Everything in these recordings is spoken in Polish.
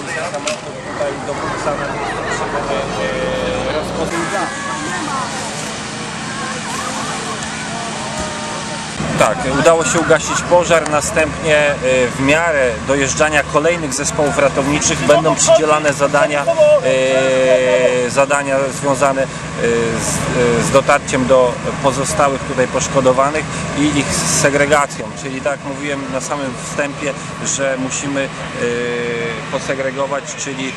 వాళ్ళ సమస్య ఇంత ముగిస్తానని Tak, udało się ugasić pożar, następnie e, w miarę dojeżdżania kolejnych zespołów ratowniczych będą przydzielane zadania, e, zadania związane e, z, z dotarciem do pozostałych tutaj poszkodowanych i ich segregacją, czyli tak mówiłem na samym wstępie, że musimy posegregować, czyli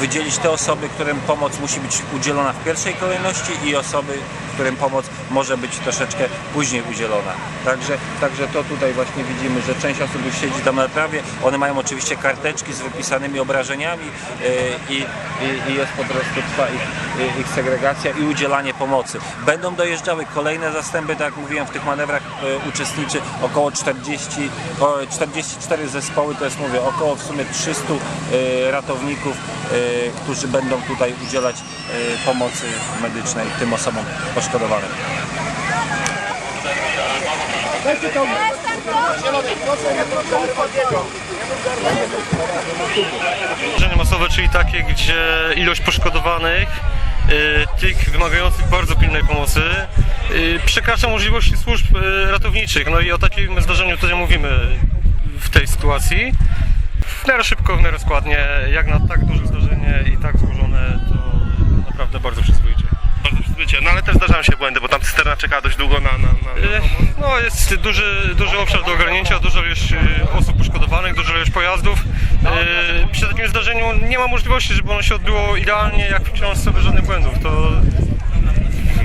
wydzielić te osoby, którym pomoc musi być udzielona w pierwszej kolejności i osoby, którym pomoc może być troszeczkę później udzielona. Także, także to tutaj właśnie widzimy, że część osób już siedzi tam na trawie. One mają oczywiście karteczki z wypisanymi obrażeniami e, i, i, i jest po prostu trwa ich, ich segregacja i udzielanie pomocy. Będą dojeżdżały kolejne zastępy, tak jak mówiłem, w tych manewrach e, uczestniczy około 40, o, 44 zespoły, to jest mówię, około w sumie 300 e, ratowników, e, którzy będą tutaj udzielać e, pomocy medycznej tym osobom poszkodowanym. Masowe, czyli takie, gdzie ilość poszkodowanych, y, tych wymagających bardzo pilnej pomocy, y, przekracza możliwości służb y, ratowniczych. No i o takim zdarzeniu tutaj mówimy w tej sytuacji. W miarę szybko, w miarę składnie, jak na tak duże zdarzenie i tak złożone, to naprawdę bardzo przyzwoicie. Bardzo przyzwoicie. No ale też zdarzają się błędy, bo tam cysterna czeka dość długo na, na, na, na Y, No jest duży, duży obszar do ogarnięcia, duża ilość y, osób poszkodowanych, duża ilość pojazdów. Y, Przy takim zdarzeniu nie ma możliwości, żeby ono się odbyło idealnie, jak w książce bez żadnych błędów. To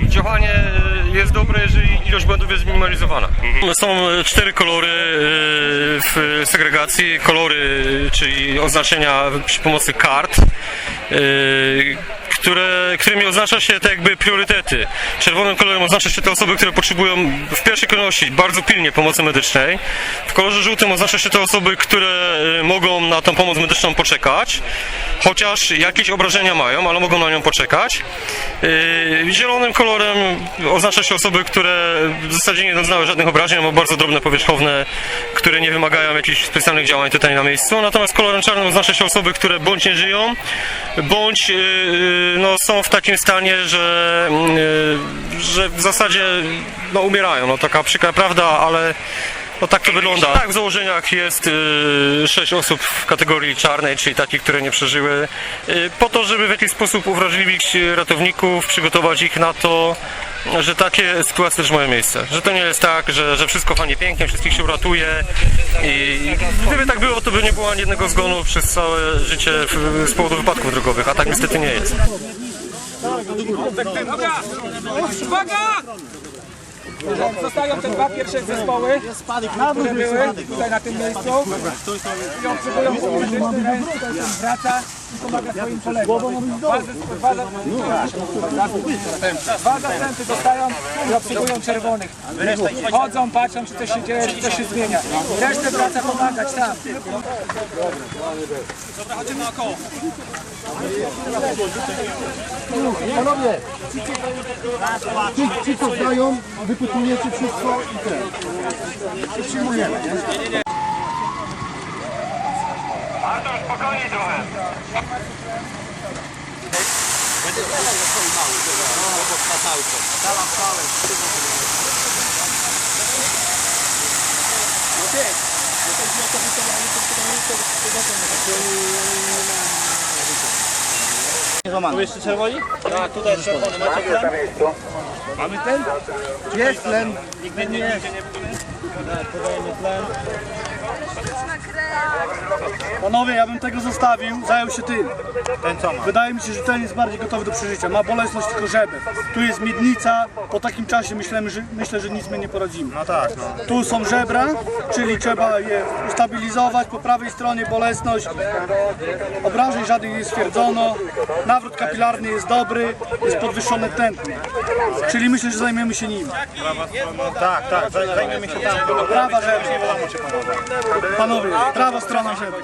działanie jest dobre, jeżeli ilość błędów jest zminimalizowana. Są y, cztery kolory w segregacji. Kolory, czyli oznaczenia przy pomocy kart. Które, którymi oznacza się te jakby priorytety. Czerwonym kolorem oznacza się te osoby, które potrzebują w pierwszej kolejności bardzo pilnie pomocy medycznej. W kolorze żółtym oznacza się te osoby, które y, mogą na tą pomoc medyczną poczekać, chociaż jakieś obrażenia mają, ale mogą na nią poczekać. Yy, Zielonym kolorem oznacza się osoby, które w zasadzie nie doznały żadnych obrażeń, albo bardzo drobne, powierzchowne, które nie wymagają jakichś specjalnych działań tutaj na miejscu. Natomiast kolorem czarnym oznacza się osoby, które bądź nie żyją, bądź yy, no, są w takim stanie, że, yy, że w zasadzie no, umierają. No, taka przykra prawda, ale no tak to wygląda. Tak, w założeniach jest y, sześć osób w kategorii czarnej, czyli takich, które nie przeżyły, y, po to, żeby w jakiś sposób uwrażliwić ratowników, przygotować ich na to, że takie sytuacje też mają miejsce. Że to nie jest tak, że, że wszystko fajnie pięknie, wszystkich się uratuje i gdyby tak było, to by nie było ani jednego zgonu przez całe życie w- z powodu wypadków drogowych, a tak niestety nie jest. Uwaga! Zostają te dwa pierwsze zespoły, które były tutaj na tym miejscu i obsługują pomoc medyczny, tutaj wraca i pomaga swoim kolegom. Dwa, dwa, dwa zastępy zostają i obsługują czerwonych. Chodzą, patrzą, czy coś się dzieje, czy coś się zmienia. Resztę wraca pomagać tam. Panowie, ci, ci co znają, wypytujecie wszystko i ten. I przyjmujemy, nie? Jest tlen. Panowie, ja bym tego zostawił, zajął się tym. Ten co ma? Wydaje mi się, że ten jest bardziej gotowy do przeżycia. Ma bolesność tylko żeber. Tu jest miednica. Po takim czasie myślę, że, myślę, że nic my nie poradzimy. No tak, no. Tu są żebra, czyli trzeba je ustabilizować. Po prawej stronie bolesność. Obrażeń żadnych nie stwierdzono. Nawrót kapilarny jest dobry, jest podwyższone tętno. Czyli myślę, że zajmiemy się nim. Prawa strona, tak, tak, zaj- zajmiemy się tam. Prawa żebra. Panowie, prawa strona żebra.